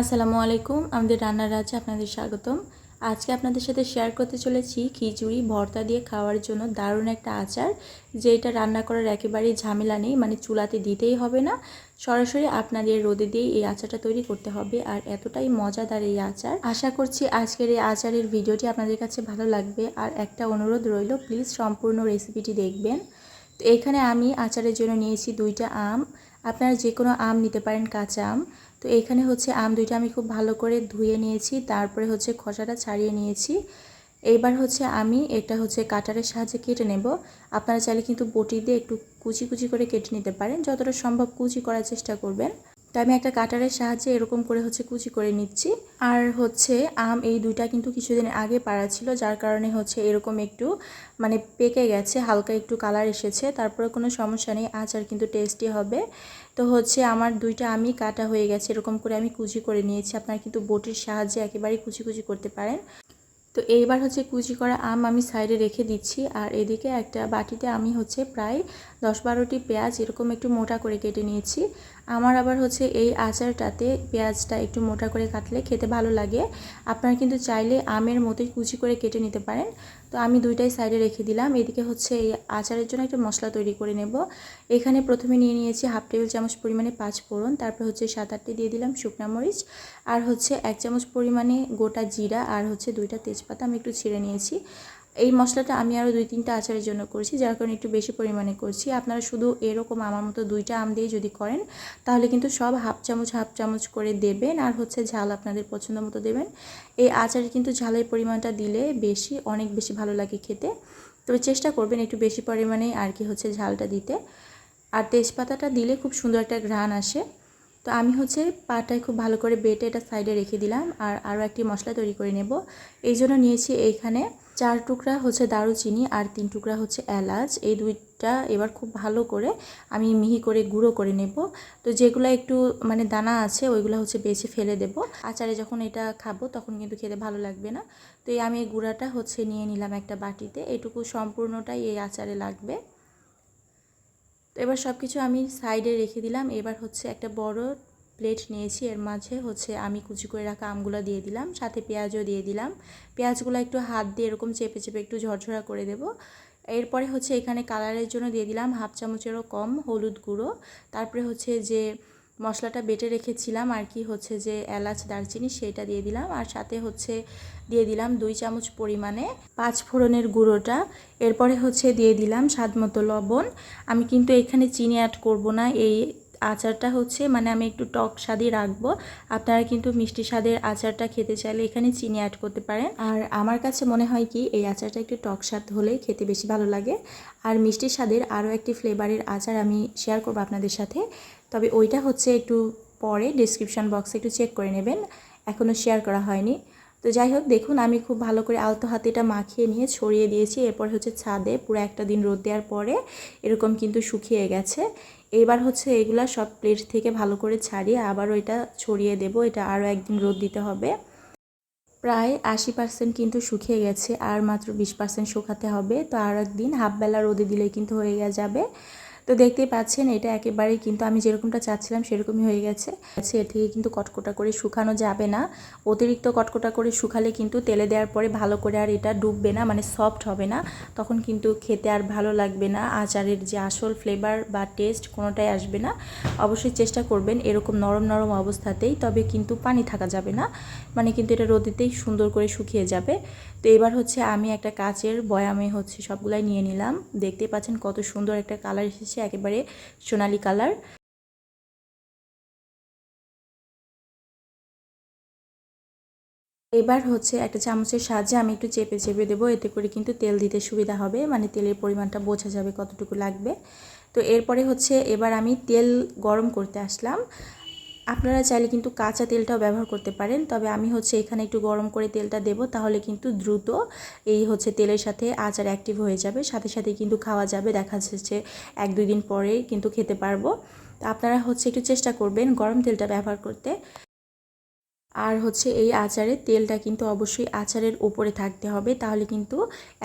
আসসালামু আলাইকুম, আমাদের রান্নার রাজ্যে আপনাদের স্বাগতম। আজকে আপনাদের সাথে শেয়ার করতে চলেছি খিচুড়ি ভর্তা দিয়ে খাওয়ার জন্য দারুণ একটা আচার, যেটা রান্না করার একেবারেই ঝামেলা নেই মানে চুলাতে দিতেই হবে না। সরাসরি আপনাদের রোদে দিয়েই এই আচারটা তৈরি করতে হবে, আর এতটাই মজাদার এই আচার। আশা করছি আজকের এই আচারের ভিডিওটি আপনাদের কাছে ভালো লাগবে, আর একটা অনুরোধ রইল প্লিজ সম্পূর্ণ রেসিপিটি দেখবেন। তো এখানে আমি আচারের জন্য নিয়েছি দুইটা আম আপনারা যে কোনো আম নিতে পারেন কাঁচা আম। তো এখানে হচ্ছে আম দুইটা আমি খুব ভালো করে ধুয়ে নিয়েছি, তারপরে হচ্ছে খসাটা ছাড়িয়ে নিয়েছি। এইবার হচ্ছে আমি এটা হচ্ছে কাটারের সাহায্যে কেটে নেব। আপনারা চাইলে কিন্তু বটি দিয়ে একটু কুচি কুচি করে কেটে নিতে পারেন, যতটা সম্ভব কুচি করার চেষ্টা করবেন। তো আমি একটা কাটারের সাহায্যে এরকম করে হচ্ছে কুচি করে নিচ্ছি। আর হচ্ছে আম এই দুইটা কিন্তু কিছুদিন আগে পাড়া ছিল, যার কারণে হচ্ছে এরকম একটু মানে পেকে গেছে, হালকা একটু কালার এসেছে তারপরে কোনো সমস্যা নেই, আচার কিন্তু টেস্টি হবে। তো হচ্ছে আমার দুইটা আমি কাটা হয়ে গেছে, এরকম করে আমি কুচি করে নিয়েছি। আপনারা কিন্তু বটির সাহায্যে একেবারেই কুচি কুচি করতে পারেন। তো এইবার হচ্ছে কুচি করা আম আমি সাইডে রেখে দিচ্ছি, আর এদিকে একটা বাটিতে আমি হচ্ছে প্রায় দশ বারোটি পেঁয়াজ এরকম একটু মোটা করে কেটে নিয়েছি। আমার আবার হচ্ছে এই আচারটাতে পেঁয়াজটা একটু মোটা করে কাটলে খেতে ভালো লাগে। আপনারা কিন্তু চাইলে আমের মতোই কুচি করে কেটে নিতে পারেন। তো আমি দুইটাই সাইডে রেখে দিলাম। এদিকে হচ্ছে এই আচারের জন্য একটা মশলা তৈরি করে নেব। এখানে প্রথমে নিয়ে নিয়েছি হাফ টেবিল চামচ পরিমাণে পাঁচ ফোড়ন, তারপর হচ্ছে সাত আটটি দিয়ে দিলাম শুকনা মরিচ, আর হচ্ছে এক চামচ পরিমাণে গোটা জিরা, আর হচ্ছে দুইটা তেজপাতা আমি একটু ছিঁড়ে নিয়েছি। এই মশলাটা আমি আরও দুই তিনটা আচারের জন্য করছি, যার কারণে একটু বেশি পরিমাণে করছি। আপনারা শুধু এরকম আমার মতো দুইটা আম দিয়ে যদি করেন, তাহলে কিন্তু সব হাফ চামচ হাফ চামচ করে দেবেন আর হচ্ছে ঝাল আপনাদের পছন্দ মতো দেবেন। এই আচারে কিন্তু ঝালের পরিমাণটা দিলে বেশি, অনেক বেশি ভালো লাগে খেতে। তবে চেষ্টা করবেন একটু বেশি পরিমাণে আর কি হচ্ছে ঝালটা দিতে। আর তেজপাতাটা দিলে খুব সুন্দর একটা ঘ্রাণ আসে। তো আমি হচ্ছে পাটায় খুব ভালো করে বেটে এটা সাইডে রেখে দিলাম আর আরও একটি মশলা তৈরি করে নেব। এই জন্য নিয়েছি এইখানে চার টুকরা হচ্ছে দারুচিনি আর তিন টুকরা হচ্ছে এলাচ। এই দুইটা এবার খুব ভালো করে আমি মিহি করে গুঁড়ো করে নেব। তো যেগুলো একটু মানে দানা আছে ওইগুলো হচ্ছে বেছে ফেলে দেব। আচারে যখন এটা খাব তখন কিন্তু খেতে ভালো লাগবে না। তো এই আমি এই গুঁড়াটা হচ্ছে নিয়ে নিলাম একটা বাটিতে। এটুকু সম্পূর্ণটাই এই আচারে লাগবে। তো এবার সব কিছু আমি সাইডে রেখে দিলাম। এবার হচ্ছে একটা বড় প্লেট নিয়েছি। এর মাঝে হচ্ছে আমি কুচি করে রাখা আমগুলো দিয়ে দিলাম। সাথে পেঁয়াজও দিয়ে দিলাম। পেঁয়াজগুলো একটু হাত দিয়ে এরকম চেপে চেপে একটু ঝরঝরা করে দেব। এরপরে হচ্ছে এখানে কালারের জন্য দিয়ে দিলাম হাফ চামচেরও কম হলুদ গুঁড়ো। তারপরে হচ্ছে যে মশলাটা বেটে রেখেছিলাম, আর কি হচ্ছে যে এলাচ, দারচিনি সেটা দিয়ে দিলাম, আর সাথে হচ্ছে দিয়ে দিলাম দুই চামচ পরিমাণে পাঁচ ফোড়নের গুঁড়োটা। এরপরে হচ্ছে দিয়ে দিলাম স্বাদ মতো লবণ। আমি কিন্তু এখানে চিনি অ্যাড করব না, এই আচারটা হচ্ছে মানে আমি একটু টক স্বাদই রাখব। আপনারা কিন্তু মিষ্টি স্বাদের আচারটা খেতে চাইলে এখানে চিনি অ্যাড করতে পারেন। আর আমার কাছে মনে হয় কি, এই আচারটা একটু টক স্বাদ হলেই খেতে বেশি ভালো লাগে। আর মিষ্টি স্বাদের আরও একটি ফ্লেভারের আচার আমি শেয়ার করব আপনাদের সাথে। তবে ওইটা হচ্ছে একটু পরে ডিসক্রিপশান বক্সে একটু চেক করে নেবেন। এখনও শেয়ার করা হয়নি। তো যাই হোক দেখুন, আমি খুব ভালো করে আলতো হাতে এটা মাখিয়ে নিয়ে ছড়িয়ে দিয়েছি। এরপর হচ্ছে ছাদে পুরো একটা দিন রোদ দেওয়ার পরে এরকম কিন্তু শুকিয়ে গেছে। এবার হচ্ছে এগুলা সব প্লেট থেকে ভালো করে ছাড়িয়ে আবারও এটা ছড়িয়ে দেব। এটা আরও একদিন রোদ দিতে হবে। প্রায় আশি পার্সেন্ট কিন্তু শুকিয়ে গেছে, আর মাত্র বিশ পার্সেন্ট শুকাতে হবে। তো আর একদিন হাফবেলা রোদে দিলে কিন্তু হয়ে যাবে। তো দেখতেই পাচ্ছেন এটা একেবারেই কিন্তু আমি যেরকমটা চাচ্ছিলাম সেরকমই হয়ে গেছে। আচ্ছা, এর থেকে কিন্তু কটকটা করে শুকানো যাবে না। অতিরিক্ত কটকটা করে শুকালে কিন্তু তেলে দেওয়ার পরে ভালো করে আর এটা ডুববে না মানে সফট হবে না। তখন কিন্তু খেতে আর ভালো লাগবে না। আচারের যে আসল ফ্লেভার বা টেস্ট কোনোটাই আসবে না। অবশ্যই চেষ্টা করবেন এরকম নরম নরম অবস্থাতেই তবে কিন্তু পানি থাকা যাবে না। মানে কিন্তু এটা রোদেতেই সুন্দর করে শুকিয়ে যাবে। তো এবার হচ্ছে আমি একটা কাচের বয়ামে হচ্ছে সবগুলাই নিয়ে নিলাম। দেখতেই পাচ্ছেন কত সুন্দর একটা কালার এসেছে। একেবারে সোনালি কালার। এবার হচ্ছে একটা চামচের সাহায্যে আমি একটু চেপে চেপে দেবো, এতে করে কিন্তু তেল দিতে সুবিধা হবে মানে তেলের পরিমাণটা বোঝা যাবে কতটুকু লাগবে। তো এরপরে হচ্ছে এবার আমি তেল গরম করতে আসলাম। আপনারা চাইলে কিন্তু কাঁচা তেলটাও ব্যবহার করতে পারেন, তবে আমি হচ্ছে এখানে একটু গরম করে তেলটা দেব, তাহলে কিন্তু দ্রুত এই হচ্ছে তেলের সাথে আচার অ্যাক্টিভ হয়ে যাবে, সাথে সাথে কিন্তু খাওয়া যাবে, দেখা যাচ্ছে এক দুই দিন পরে কিন্তু খেতে পারব। তো আপনারা হচ্ছে একটু চেষ্টা করবেন গরম তেলটা ব্যবহার করতে। আর হচ্ছে এই আচারে তেলটা কিন্তু অবশ্যই আচারের উপরে থাকতে হবে, তাহলে কিন্তু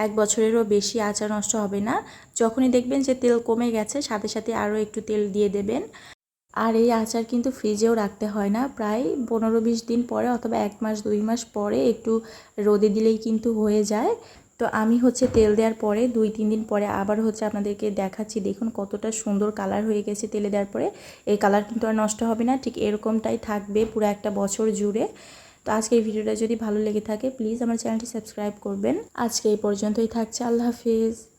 এক বছরেরও বেশি আচার নষ্ট হবে না। যখনই দেখবেন যে তেল কমে গেছে, সাথে সাথে আরও একটু তেল দিয়ে দেবেন। আর এই আচার কিন্তু ফ্রিজেও রাখতে হয় না। প্রায় পনেরো বিশ দিন পরে অথবা এক মাস, দুই মাস পরে একটু রোদে দিলেই কিন্তু হয়ে যায়। তো আমি হচ্ছে তেল দেওয়ার পরে দুই, তিন দিন পরে আবার হচ্ছে আপনাদেরকে দেখাচ্ছি। দেখুন কতটা সুন্দর কালার হয়ে গেছে তেলে দেওয়ার পরে। এই কালার কিন্তু আর নষ্ট হবে না, ঠিক এরকমটাই থাকবে পুরো একটা বছর জুড়ে। তো আজকে এই ভিডিওটা যদি ভালো লেগে থাকে প্লিজ আমার চ্যানেলটি সাবস্ক্রাইব করবেন। আজকে এই পর্যন্তই থাকছে, আল্লাহ হাফিজ।